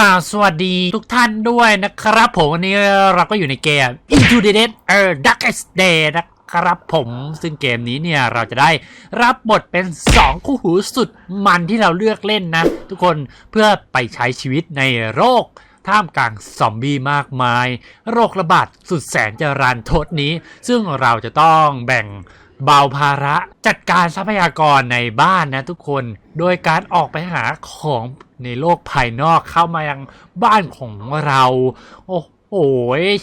ราสวัสดีทุกท่านด้วยนะครับผมวันนี้เราก็อยู่ในเกม Into the Dead เออ Darkest Day นะครับผมซึ่งเกมนี้เนี่ยเราจะได้รับบทเป็น 2 คู่หูสุดมันที่เราเลือกเล่นนะ ทุกคนเพื่อไปใช้ชีวิตในโรคท่ามกลางซอมบี้มากมาย โรคระบาดสุดแสนจะรันทดนี้ ซึ่งเราจะต้องแบ่ง เบาภาระจัดการทรัพยากรในบ้านนะทุกคน โดยการออกไปหาของในโลกภายนอกเข้ามายังบ้านของเรา โอ้โห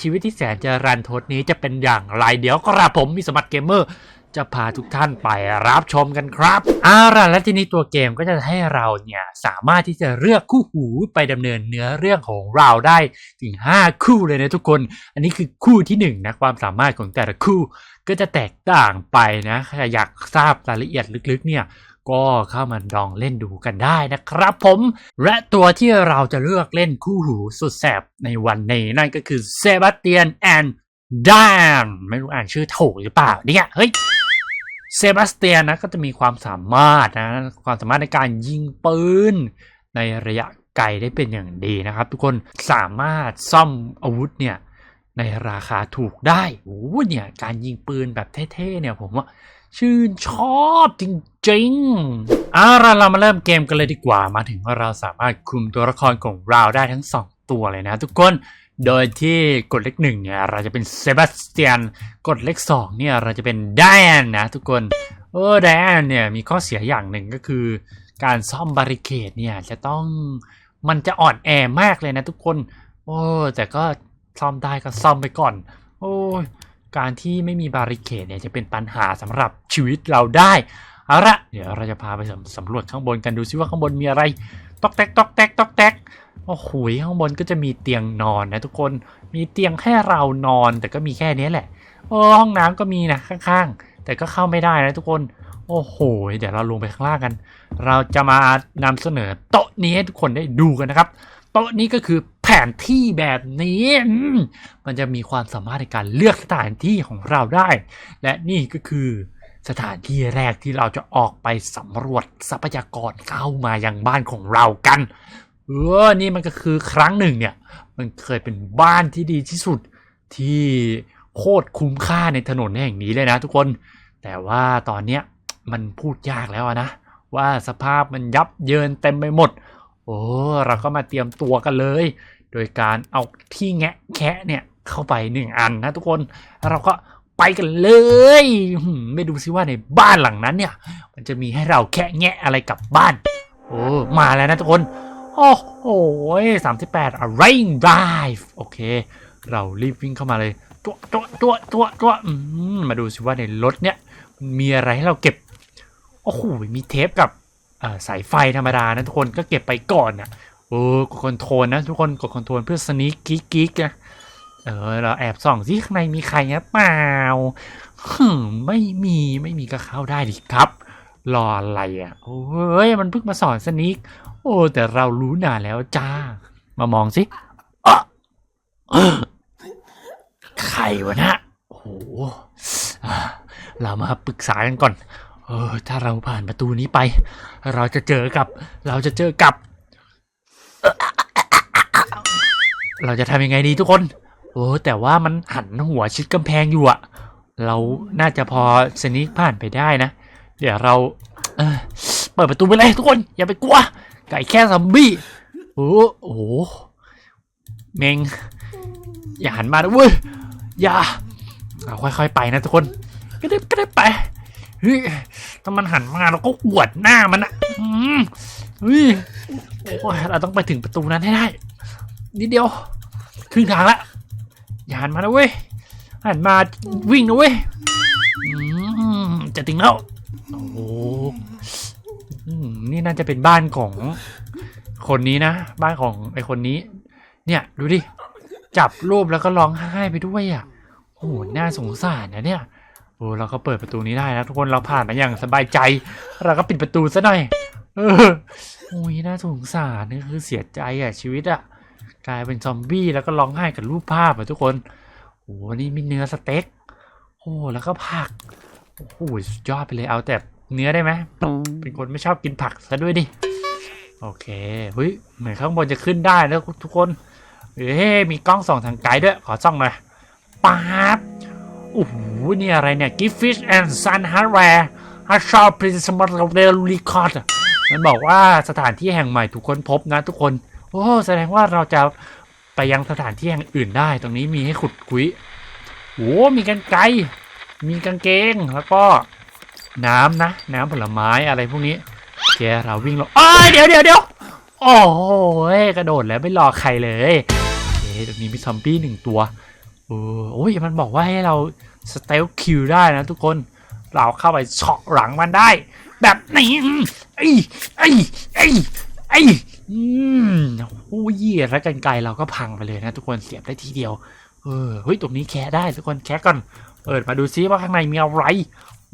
ชีวิตที่แสนจะรันทดนี้จะเป็นอย่างไรเดี๋ยวกระผมมีสมัติเกมเมอร์ จะพาทุกท่านไปรับชมกันครับอาล่ะและทีนี้ตัวเกมก็จะให้เราเนี่ยสามารถที่จะเลือกคู่หูไปดำเนินเนื้อเรื่องของเราได้ถึง 5 คู่เลยนะทุกคน อันนี้คือคู่ที่1นะความสามารถของแต่ละคู่ก็จะแตกต่างไปนะถ้าอยากทราบรายละเอียดลึกๆเนี่ยก็เข้ามาลองเล่นดูกันได้นะครับผม และตัวที่เราจะเลือกเล่นคู่หูสุดแสบในวันนี้นั่นก็คือเซบาสเตียนแอนดานไม่รู้อ่านชื่อถูกหรือเปล่าเนี่ยเฮ้ย เซบาสเตียนนะก็จะมีความสามารถนะความสามารถในการยิงปืนในระยะไกลได้เป็นอย่างดีนะครับ ทุกคนสามารถซ่อมอาวุธเนี่ยในราคาถูกได้โอ้โหเนี่ยการยิงปืนแบบเท่ๆเนี่ยผมว่าชื่นชอบจริงๆเอาล่ะเรามาเริ่มเกมกันเลยดีกว่า มาถึงว่าเราสามารถคุมตัวละครของเราได้ทั้งสองตัวเลยนะทุกคน โดยที่กดเลขหนึ่งเนี่ยเราจะเป็นเซบาสเตียน กดเลขสองเนี่ยเราจะเป็นไดแอนนะทุกคนเออไดแอนเนี่ยมีข้อเสียอย่างหนึ่งก็คือ การซ่อมบาริเคดเนี่ยจะต้องมันจะอ่อนแอมากเลยนะทุกคน โอ้แต่ก็ซ่อมได้ก็ซ่อมไปก่อน โอ้การที่ไม่มีบาริเคดเนี่ยจะเป็นปัญหาสำหรับชีวิตเราได้เอาละเดี๋ยวเราจะพาไปสำสำรวจข้างบนกันดูซิว่าข้างบนมีอะไร ตอกแตกตอกแตกตอกแตก โอ้โหข้างบนก็จะมีเตียงนอนนะทุกคนมีเตียงให้เรานอน แต่ก็มีแค่นี้แหละโอ้ห้องน้ำก็มีนะข้างๆ แต่ก็เข้าไม่ได้นะทุกคน โอ้โห เดี๋ยวเราลงไปข้างล่างกัน เราจะมานำเสนอโต๊ะนี้ให้ทุกคนได้ดูกันนะครับ โต๊ะนี้ก็คือแผนที่แบบนี้มมันจะมีความสามารถในการเลือกสถานที่ของเราได้ และนี่ก็คือสถานที่แรกที่เราจะออกไปสำรวจทรัพยากรเข้ามายังบ้านของเรากัน เออ นี่มันก็คือครั้งหนึ่งเนี่ย มันเคยเป็นบ้านที่ดีที่สุดที่โคตรคุ้มค่าในถนนแห่งนี้เลยนะทุกคน แต่ว่าตอนเนี้ยมันพูดยากแล้วนะ ว่าสภาพมันยับเยินเต็มไปหมด โอ้เราก็มาเตรียมตัวกันเลย โดยการเอาที่แงะแคะเนี่ยเข้าไปหนึ่งอันนะทุกคน เราก็ไปกันเลย ไม่ดูซิว่าในบ้านหลังนั้นเนี่ย มันจะมีให้เราแคะแงะอะไรกลับบ้าน โอ้ มาแล้วนะทุกคน โอ้โหสามสิบแปดอะไรได้โอเค เรารีบวิ่งเข้ามาเลย ตัวตัวตัวตัวตัวมาดูสิว่าในรถเนี่ยมีอะไรให้เราเก็บ โอ้โห มีเทปกับสายไฟธรรมดานะทุกคนก็เก็บไปก่อนนะโอ้กดคอนโทรลนะทุกคนกดคอนโทรลเพื่อสนิกกิ๊กกิ๊กนะเออเราแอบส่องซิข้างในมีใครนะเปล่าไม่มีไม่มีก็เข้าได้ดิครับ รออะไรอะ โอ้ยมันเพิ่งมาสอนสนิกโอ้ แต่เรารู้นานแล้วจ้า มามองสิใครวะนะโอ้โหเรามาปรึกษากันก่อน เออ ถ้าเราผ่านประตูนี้ไป เราจะเจอกับ เราจะเจอกับ เราจะทำยังไงดีทุกคน โอ้แต่ว่ามันหันหัวชิดกำแพงอยู่อะเราน่าจะพอสนิกผ่านไปได้นะ เดี๋ยวเราเปิดประตูไปเลยทุกคน อย่าไปกลัว ไก่แค่ซอมบี้โอ้โหเมง อย่าหันมานะเว้ยอย่าเราค่อยๆไปนะทุกคนก็ได้ก็ได้ไปเฮ้ยถ้ามันหันมาเราก็หวดหน้ามันอะอืมเฮ้ยโอ้ยเราต้องไปถึงประตูนั้นให้ได้นิดเดียวครึ่งทางละอย่าหันมานะเว้ยหันมาวิ่งนะเว้ยอืมจะถึงแล้ว โอ้โหอืมนี่น่าจะเป็นบ้านของคนนี้นะ บ้านของไอคนนี้ เนี่ย ดูดิ จับรูปแล้วก็ร้องไห้ไปด้วยอะโอ้โหน่าสงสารนะเนี่ย โอ้เราก็เปิดประตูนี้ได้แล้วทุกคนเราผ่านมาอย่างสบายใจ เราก็ปิดประตูซะหน่อย เออโอ้ยน่าสงสารนี่คือเสียใจอะชีวิตอะ กลายเป็นซอมบี้แล้วก็ร้องไห้กับรูปภาพอะทุกคน โอ้นี่มีเนื้อสเต็ก โอ้แล้วก็ผัก โอ้โหสุดยอดไปเลยเอาแต่เนื้อได้ไหมเป็นคนไม่ชอบกินผักซะด้วยดิ โอเคเฮ้ยเหมือนข้างบนจะขึ้นได้แล้วทุกคนเฮ้ยมีกล้องส่องทางไกลด้วย ขอส่องหน่อยป๊าบโอ้โหนี่อะไรเนี่ย Gift Fish and Sun Hardware ฮัชชอปพริสมาร์เรลิคอร์ดมันบอกว่าสถานที่แห่งใหม่ถูกค้นพบนะทุกคน โอ้แสดงว่าเราจะไปยังสถานที่แห่งอื่นได้ ตรงนี้มีให้ขุดคุยโอ้มีกันไกร มีกางเกงแล้วก็น้ำนะ น้ำผลไม้อะไรพวกนี้แกเราวิ่งลงเอ้ยเดี๋ยวเดี๋ยวเดี๋ยวโอ้ยกระโดดแล้วไม่รอใครเลยเอ๊ะตรงนี้มีซอมบี้หนึ่งตัวโอ้ยมันบอกว่าให้เราสเตลคิวได้นะทุกคน เราเข้าไปเฉาะหลังมันได้ แบบนี้อืมไอ้ไอ้ไอ้ไอ้อืมโอ้ยแล้วกันไกลเราก็พังไปเลยนะทุกคนเสียบได้ทีเดียว เออเฮ้ยตรงนี้แคะได้ทุกคนแคะก่อน เปิดมาดูซิว่าข้างในมีอะไร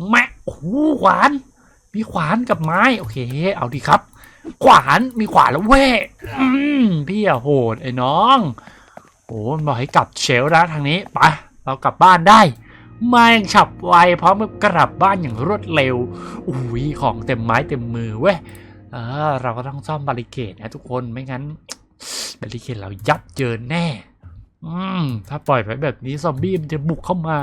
แม่โอ้ขวาน มีขวานกับไม้ โอเค เอาดีครับ ขวานมีขวานแล้วเว้พี่อะโหดไอ้น้องโอ้มันบอกให้กลับเชลฟ์นะทางนี้ไปเรากลับบ้านได้มาอย่างฉับไวพร้อมกับกลับบ้านอย่างรวดเร็วอุ้ยของเต็มไม้เต็มมือเว้ยเออเราก็ต้องซ่อมบาริเกตนะทุกคนไม่งั้นบาริเกตเรายับเยินแน่ อืมถ้าปล่อยไปแบบนี้ซอมบี้มันจะบุกเข้ามา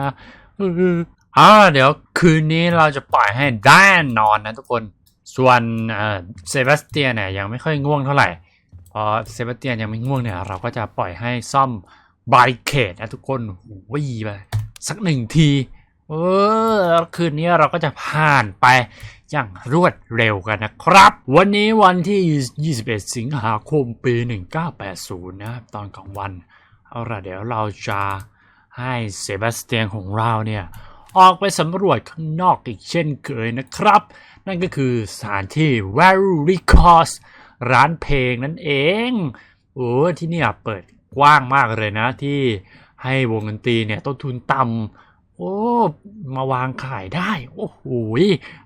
เอออ่าเดี๋ยวคืนนี้เราจะปล่อยให้แดนนอนนะทุกคน ส่วนเซบาสเตียนเนี่ยยังไม่ค่อยง่วงเท่าไหร่พอเซบาสเตียนยังไม่ง่วงเนี่ย เราก็จะปล่อยให้ซ่อมบาริเคดนะทุกคนวิ่งไปสักหนึ่งทีเออคืนนี้เราก็จะผ่านไปอย่างรวดเร็วกันนะครับ วันนี้วันที่ 21 สิงหาคมปี 1980 นะครับ ตอนกลางวัน เอาล่ะเดี๋ยวเราจะให้เซบาสเตียนของเราเนี่ยออกไปสำรวจข้างนอกอีกเช่นเคยนะครับ นั่นก็คือสถานที่ v a r u Records ร้านเพลงนั่นเองโอ้ที่นี่เปิดกว้างมากเลยนะที่ให้วงดนตรีเนี่ยต้นทุนต่ำ โอ้ มาวางขายได้ โอ้โห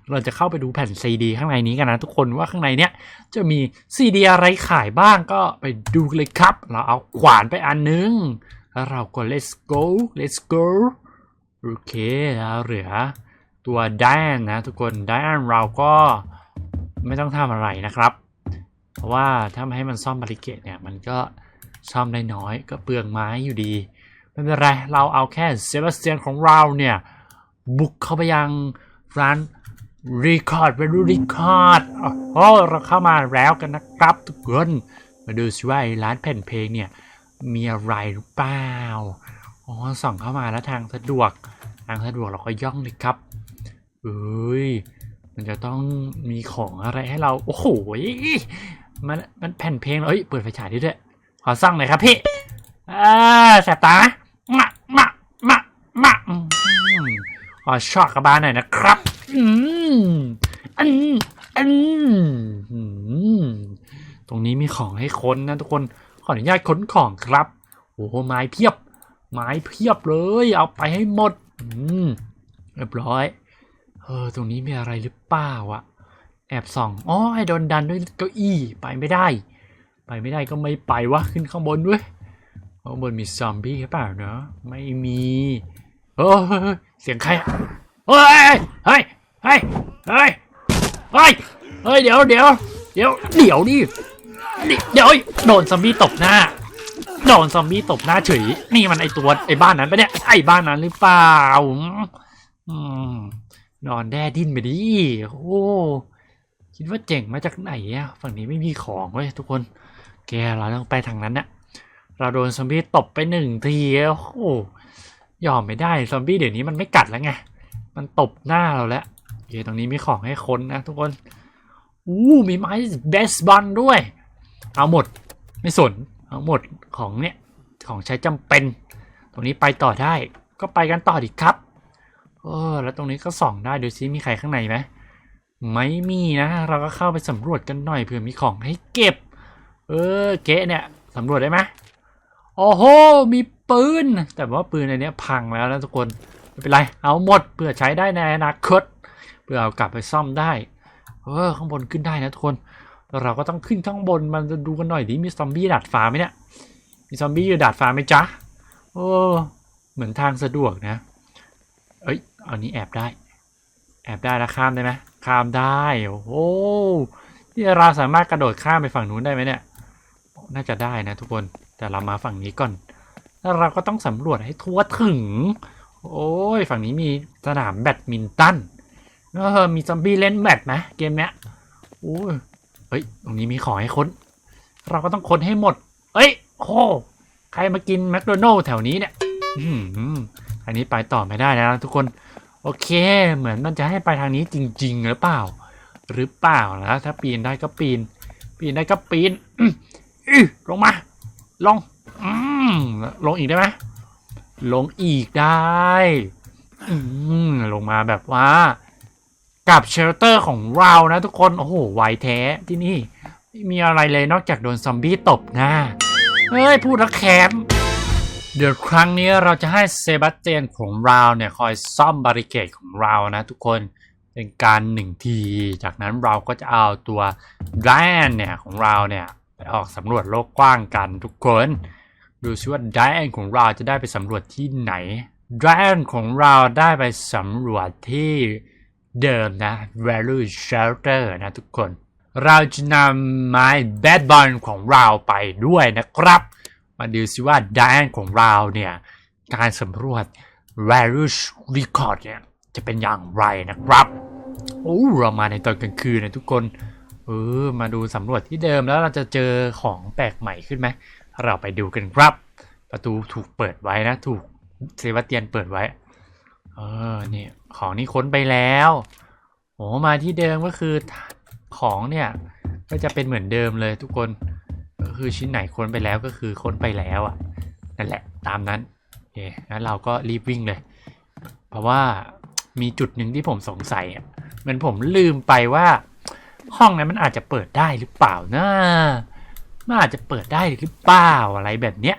เราจะเข้าไปดูแผ่นซีดีข้างในนี้กันนะทุกคนว่าข้างในเนี้ยจะมีซีดีอะไรขายบ้างก็ไปดูเลยครับ เราเอาขวานไปอันนึง แล้วเราก็ let's go let's go โอเคแล้วเหลือตัวไดนนะทุกคนไดนเราก็ไม่ต้องทำอะไรนะครับ เพราะว่าถ้าไม่ให้มันซ่อมบริเกตเนี่ยมันก็ซ่อมได้น้อยก็เปลืองไม้อยู่ดี ไม่เป็นไร เราเอาแค่เซบาสเตียนของเราเนี่ย บุกเข้าไปยังร้านรีคอร์ดไปดูรีคอร์ดโอ้เราเข้ามาแล้วกันนะครับทุกคนมาดูซิว่าร้านแผ่นเพลงเนี่ย มีอะไรหรือเปล่าอ๋อส่องเข้ามาแล้วทางสะดวก ทางสะดวกเราก็ย่องเลยครับเอ้ยมันจะต้องมีของอะไรให้เรา โอ้โหมันมันแผ่นเพลงเอ้ยเปิดไฟฉายด้ด้วยขอสั่งหน่อยครับพี่อ่าแสบตา ขอชอบกระบาลหน่อยนะครับ อืมอันอันอืมตรงนี้มีของให้ค้นนะทุกคน ขออนุญาตค้นของครับ โอ้โหไม้เพียบ ไม้เพียบเลย เอาไปให้หมด อืมเรียบร้อย เออ ตรงนี้มีอะไรหรือเปล่าอะแอบส่อง อ๋อ ไอ้โดนดันด้วยเก้าอี้ ไปไม่ได้ ไปไม่ได้ก็ไม่ไปวะ ขึ้นข้างบนด้วย ข้างบนมีซอมบี้หรือเปล่าเนาะ ไม่มี เออเฮ้ยเสียงใครเฮ้ยเฮ้ยเฮ้ยเฮ้ยเฮ้ยเฮ้ยเดี๋ยวเดี๋ยวเดี๋ยวเดี๋ยวดิเดี๋ยวโดนซอมบี้ตบหน้าโดนซอมบี้ตบหน้าเฉยนี่มันไอตัวไอบ้านนั้นปะเนี่ยไอบ้านนั้นหรือเปล่าอืมนอนแด้ดิ้นไปดิโอ้คิดว่าเจ๋งมาจากไหนอะฝั่งนี้ไม่มีของเว้ยทุกคนแกเราต้องไปทางนั้นน่ะเราโดนซอมบี้ตบไปหนึ่งทีโอ้ ยอมไม่ได้ซอมบี้เดี๋ยวนี้มันไม่กัดแล้วไง มันตบหน้าเราแล้วโอเคตรงนี้มีของให้ค้นนะทุกคน อู้มีไม้เบสบอลด้วย เอาหมด ไม่สน เอาหมดของเนี่ย ของใช้จำเป็น ตรงนี้ไปต่อได้ ก็ไปกันต่อดีครับเออแล้วตรงนี้ก็ส่องได้ดูซิมีใครข้างในไหมไม่มีนะ เราก็เข้าไปสำรวจกันหน่อยเผื่อมีของให้เก็บ เออเก๊ะเนี่ยสำรวจได้ไหมโอ้โห มี ปืน แต่ว่าปืนอันนี้พังแล้วนะทุกคนไม่เป็นไร เอาหมดเพื่อใช้ได้ในอนาคตเพื่อเอากลับไปซ่อมได้ เออข้างบนขึ้นได้นะทุกคน เราก็ต้องขึ้นข้างบนมันจะดูกันหน่อยดิมีซอมบี้ดาดฟ้าไหมเนี่ย มีซอมบี้อยู่ดาดฟ้าไหมจ๊ะโอ้เหมือนทางสะดวกนะ เอ้ยอันนี้แอบได้ แอบได้แล้วข้ามได้ไหมข้ามได้ โอ้โหที่เราสามารถกระโดดข้ามไปฝั่งนู้นได้ไหมเนี่ย น่าจะได้นะทุกคน แต่เรามาฝั่งนี้ก่อน แล้วเราก็ต้องสำรวจให้ทั่วถึง โอ้ย ฝั่งนี้มีสนามแบดมินตันเออมีซอมบี้เล่นแบดไหมเกมเนี้ยโอ้ยเฮ้ย ตรงนี้มีของให้ค้น เราก็ต้องค้นให้หมด เอ้ยโอ้ใครมากินแมคโดนัลล์แถวนี้เนี่ยอืมอันนี้ไปต่อไม่ได้นะทุกคน โอเค เหมือนมันจะให้ไปทางนี้จริง ๆ หรือเปล่า หรือเปล่านะถ้าปีนได้ก็ปีน ปีนได้ก็ปีน อือลงมา ลง ลงอีกได้ไหมลงอีกได้อลงมาแบบว่า กับเชลเตอร์ของเรานะทุกคน โอ้โหไวแท้ที่นี่ไม่มีอะไรเลยนอกจากโดนซอมบี้ตบหน้า เฮ้ย พูดแล้วแคมเดี๋ยวครั้งนี้เราจะให้เซบาสเตียนของเราเนี่ยคอยซ่อมบาริเกตของเรานะทุกคนเป็นการหนึ่งที จากนั้นเราก็จะเอาตัวแดนเนี่ยของเราเนี่ยไปออกสำรวจโลกกว้างกันทุกคน ดูซิว่าแดนของเราจะได้ไปสำรวจที่ไหนแดนของเราได้ไปสำรวจที่เดิมนะ value shelter นะทุกคน เราจะนำไม้แบดบอลของเราไปด้วยนะครับ มาดูซิว่าแดนของเราเนี่ย การสำรวจ value record เนี่ยจะเป็นอย่างไรนะครับโอ้เรามาในตอนกลางคืนนะทุกคน เออ มาดูสำรวจที่เดิมแล้วเราจะเจอของแปลกใหม่ขึ้นไหม เราไปดูกันครับ ประตูถูกเปิดไว้นะ ถูกเซบาสเตียนเปิดไว้ เออนี่ของนี่ค้นไปแล้วโอ้มาที่เดิมก็คือของเนี่ยก็จะเป็นเหมือนเดิมเลยทุกคนก็คือชิ้นไหนค้นไปแล้วก็คือค้นไปแล้วอะนั่นแหละตามนั้นโอเคงั้นเราก็รีบวิ่งเลย เพราะว่ามีจุดหนึ่งที่ผมสงสัยอะเหมือนผมลืมไปว่า ห้องนั้นมันอาจจะเปิดได้หรือเปล่านะ มันอาจจะเปิดได้หรือเปล่าอะไรแบบเนี้ย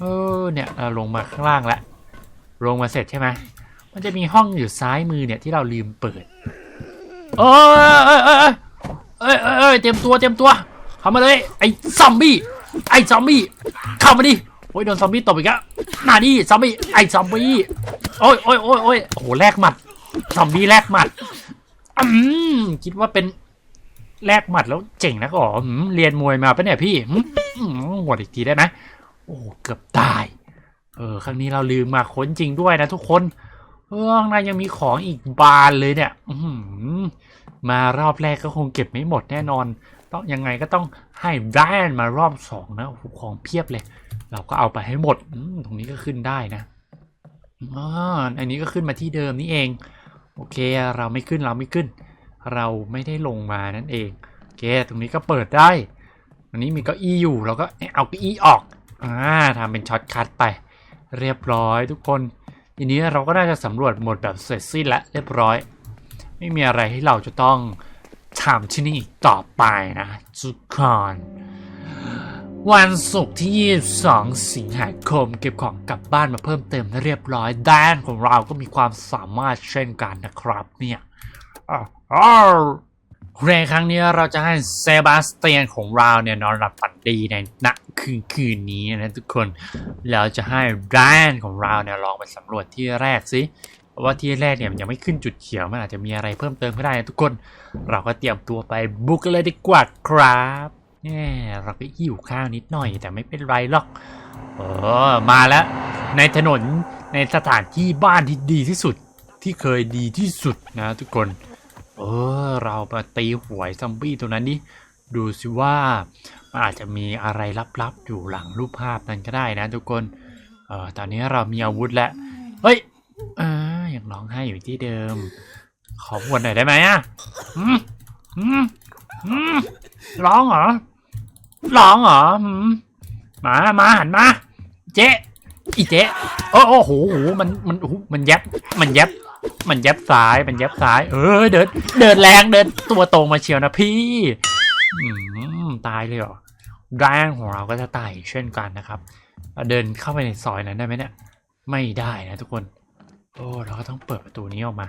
เออเนี่ยเราลงมาข้างล่างแล้วลงมาเสร็จใช่ไหมมันจะมีห้องอยู่ซ้ายมือเนี่ยที่เราลืมเปิดเอ้ยเอ้ยเอ้ยเอ้ยเอ้ยเอ้ยเตรียมตัวเตรียมตัวเข้ามาเลยไอ้ซอมบี้ไอ้ซอมบี้เข้ามาดิโอ้ยโดนซอมบี้ตบอีกแล้วมาดิซอมบี้ไอ้ซอมบี้โอ้ยโอ้ยโอ้ยโอ้ยโอ้โหแลกหมัดซอมบี้แลกหมัดอืมคิดว่าเป็น แลกหมัดแล้วเจ๋งนะก็อ๋อเรียนมวยมาปะเนี่ยพี่อืมอืมหัวดอีกทีได้ไหมโอ้เกือบตาย เออ ครั้งนี้เราลืมมาค้นจริงด้วยนะทุกคนเออข้างในยังมีของอีกบานเลยเนี่ยมารอบแรกก็คงเก็บไม่หมดแน่นอน ต้องยังไงก็ต้องให้แบรนมารอบสองนะอของเพียบเลย เราก็เอาไปให้หมดตรงนี้ก็ขึ้นได้นะอ๋ออันนี้ก็ขึ้นมาที่เดิมนี่เอง โอเค เราไม่ขึ้นเราไม่ขึ้น เราไม่ได้ลงมานั่นเองโอเคตรงนี้ก็เปิดได้ตรงนี้มีเก้าอี้อยู่เราก็เอาเก้าอี้ออกอ่าทำเป็นช็อตคัทไป เรียบร้อยทุกคนทีนี้เราก็น่าจะสำรวจหมดแบบเสร็จสิ้นแล้วเรียบร้อย ไม่มีอะไรให้เราจะต้องทำที่นี่อีกต่อไปนะทุกคนวันศุกร์ที่ 22 สิงหาคม เก็บของกลับบ้านมาเพิ่มเติมเรียบร้อยด้านของเราก็มีความสามารถเช่นกันนะครับเนี่ย อในครั้งนี้เราจะให้เซบาสเตียนของเราเนี่ยนอนหลับฝันดีในณคืนคืนนี้นะทุกคน เราจะให้ด้านของเราเนี่ยลองไปสำรวจที่แรกสิเพราะว่าที่แรกเนี่ยมันยังไม่ขึ้นจุดเขียวมันอาจจะมีอะไรเพิ่มเติมก็ได้นะทุกคน เราก็เตรียมตัวไปบุกกันเลยดีกว่าครับแน่เราก็หิวข้าวนิดหน่อย แต่ไม่เป็นไรหรอกเออมาแล้ว ในถนนในสถานที่บ้านที่ดีที่สุดที่เคยดีที่สุดนะทุกคน เออ เรามาตีหวยซอมบี้ตัวนั้นดิ ดูสิว่า มันอาจจะมีอะไรลับๆ อยู่หลังรูปภาพนั้นก็ได้นะทุกคน เออตอนนี้เรามีอาวุธแล้ว เฮ้ยเออยังร้องไห้อยู่ที่เดิม ขอวนหน่อยได้ไหมอะอืมอืมอืมร้องเหรอ ร้องเหรออืมมา มาหันมา เจ๊อีเจ๊โอ้โอ้โหมัน มัน มันแยบมันแยบ มันแยบซ้ายมันแยบซ้าย เออเดินเดินแรงเดินตัวตรงมาเชียวนะพี่ตายเลยเหรอแรงของเราก็จะตายเช่นกันนะครับ เดินเข้าไปในซอยนั้นได้ไหมเนี่ย ไม่ได้นะทุกคน โอ้เราก็ต้องเปิดประตูนี้ออกมา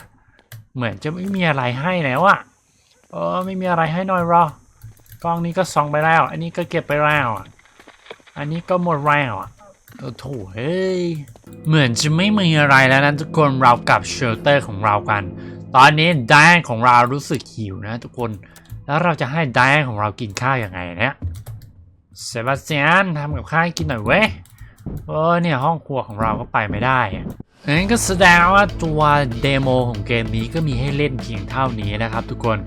เหมือนจะไม่มีอะไรให้แล้วอะเออไม่มีอะไรให้หน่อยรอกล้องนี้ก็ซองไปแล้ว อันนี้ก็เก็บไปแล้วอะอันนี้ก็หมดแล้วอะ โอ้โถเฮ้ย เหมือนจะไม่มีอะไรแล้วนะทุกคนเรากลับเชลเตอร์ของเรากัน ตอนนี้ด้านของเรารู้สึกหิวนะทุกคน แล้วเราจะให้ไดแอนของเรากินข้าวยังไงเนี่ยเซบาสเตียนทำกับข้าวให้กินหน่อยเว้ยเออเนี่ยห้องครัวของเราก็ไปไม่ได้ อะงั้นก็แสดงว่าตัวเดโมของเกมนี้ก็มีให้เล่นเพียงเท่านี้นะครับทุกคน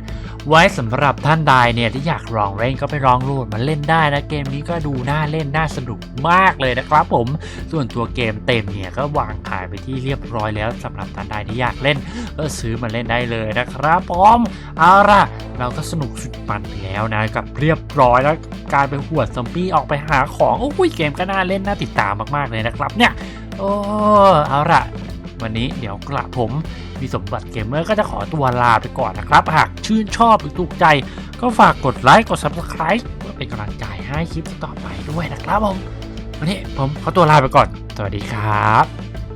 ไว้สำหรับท่านใดเนี่ยที่อยากลองเล่นก็ไปลองโหลดมาเล่นได้นะเกมนี้ก็ดูน่าเล่นน่าสนุกมากเลยนะครับผม ส่วนตัวเกมเต็มเนี่ยก็วางขายไปที่เรียบร้อยแล้วสำหรับท่านใดที่อยากเล่น ก็ซื้อมาเล่นได้เลยนะครับผมเอาล่ะเราก็สนุกสุดมันไปแล้วนะกับเรียบร้อยแล้วการไปหวดซอมบี้ออกไปหาของโอ้ยเกมก็น่าเล่นน่าติดตามมากๆเลยนะครับเนี่ย โอ้เอาละวันนี้เดี๋ยวกระผมมีสมบัติเกมเมอร์ก็จะขอตัวลาไปก่อนนะครับ หากชื่นชอบหรือถูกใจ ก็ฝากกดไลค์กด subscribe เพื่อเป็นกำลังใจให้คลิปต่อไปด้วยนะครับผมวันนี้ผมขอตัวลาไปก่อน สวัสดีครับ